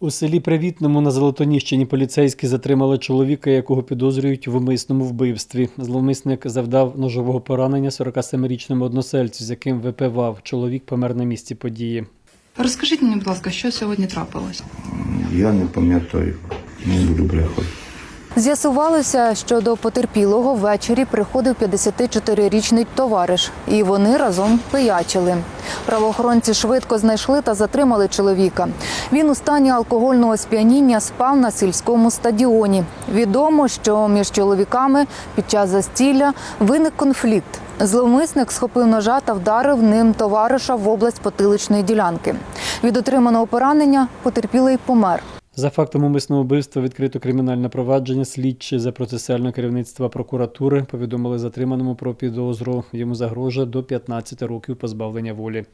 У селі Привітному на Золотоніщині поліцейські затримали чоловіка, якого підозрюють в умисному вбивстві. Зловмисник завдав ножового поранення 47-річному односельцю, з яким випивав. Чоловік помер на місці події. Розкажіть мені, будь ласка, що сьогодні трапилось? Я не пам'ятаю, не люблю брехати. З'ясувалося, що до потерпілого ввечері приходив 54-річний товариш, і вони разом пиячили. Правоохоронці швидко знайшли та затримали чоловіка. Він у стані алкогольного сп'яніння спав на сільському стадіоні. Відомо, що між чоловіками під час застілля виник конфлікт. Зловмисник схопив ножа та вдарив ним товариша в область потиличної ділянки. Від отриманого поранення потерпілий помер. За фактом умисного вбивства відкрито кримінальне провадження. Слідчі за процесуального керівництва прокуратури повідомили затриманому про підозру. Йому загрожує до 15 років позбавлення волі.